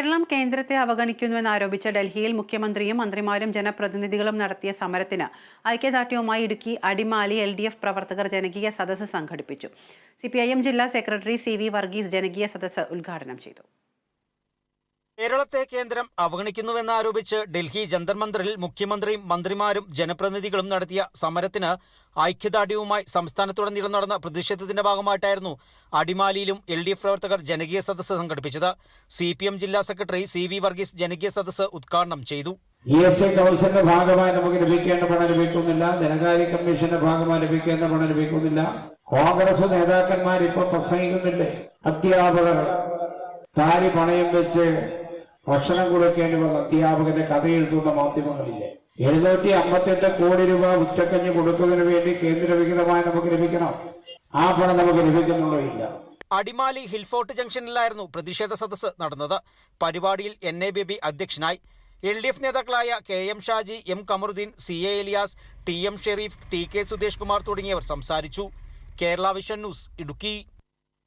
കേരളം കേന്ദ്രത്തെ അവഗണിക്കുന്നുവെന്ന് ആരോപിച്ച ഡൽഹിയിൽ മുഖ്യമന്ത്രിയും മന്ത്രിമാരും ജനപ്രതിനിധികളും നടത്തിയ സമരത്തിന് ഐക്യദാർഢ്യവുമായി Idukki Adimali L D F പ്രവർത്തകർ ജനകീയ സദസ്സ് സംഘടിപ്പിച്ചു. സി ജില്ലാ സെക്രട്ടറി സി വി വർഗീസ് ജനകീയ സദസ്സ് ഉദ്ഘാടനം ചെയ്തു. കേരളത്തെ കേന്ദ്രം അവഗണിക്കുന്നുവെന്നാരോപിച്ച് ഡൽഹി ജന്തർ മന്ദറിൽ മുഖ്യമന്ത്രിയും മന്ത്രിമാരും ജനപ്രതിനിധികളും നടത്തിയ സമരത്തിന് ഐക്യദാർഢ്യവുമായി സംസ്ഥാനത്തുടനീളം നടന്ന പ്രതിഷേധത്തിന്റെ ഭാഗമായിട്ടായിരുന്നു അടിമാലിയിലും എൽ ഡി എഫ് പ്രവർത്തകർ ജനകീയ സദസ് സംഘടിപ്പിച്ചത്. സി പി എം ജില്ലാ സെക്രട്ടറി സി വി വർഗീസ് ജനകീയ സദസ് ഉദ്ഘാടനം ചെയ്തു. കൗൺസിലിന്റെ ഭാഗമായി നമുക്ക് ലഭിക്കേണ്ട പണം ലഭിക്കുന്നില്ല. ധനകാര്യ കമ്മീഷന്റെ ഭാഗമായി ലഭിക്കേണ്ട പണം ലഭിക്കുന്നില്ല. കോൺഗ്രസ് നേതാക്കന്മാർ ഇപ്പൊ പ്രസംഗിക്കുന്നില്ലേ? അധ്യാപകർ താരി പണയം വെച്ച് ഭക്ഷണം കൊടുക്കേണ്ടി വന്ന അധ്യാപകന്റെ കഥ എഴുതുന്ന മാധ്യമങ്ങളില്ലേ? എഴുന്നൂറ്റി അമ്പത്തെട്ട് കോടി രൂപ ഉച്ചക്കഞ്ഞ് കൊടുക്കുന്നതിന് വേണ്ടി കേന്ദ്രവിഹിതമായി നമുക്ക് ലഭിക്കണം. ആ പണം നമുക്ക് ലഭിക്കുന്നുണ്ടോ ഇല്ല? അടിമാലി ഹിൽഫോർട്ട് ജംഗ്ഷനിലായിരുന്നു പ്രതിഷേധ സദസ്സ് നടന്നത്. പരിപാടിയിൽ എൻ എ ബേബി അധ്യക്ഷനായി. എൽ ഡി എഫ് നേതാക്കളായ K M Shaji M Kamaruddin C A Elias T M Sharif T K Sudhesh Kumar തുടങ്ങിയവർ സംസാരിച്ചു. Kerala vision news Idukki.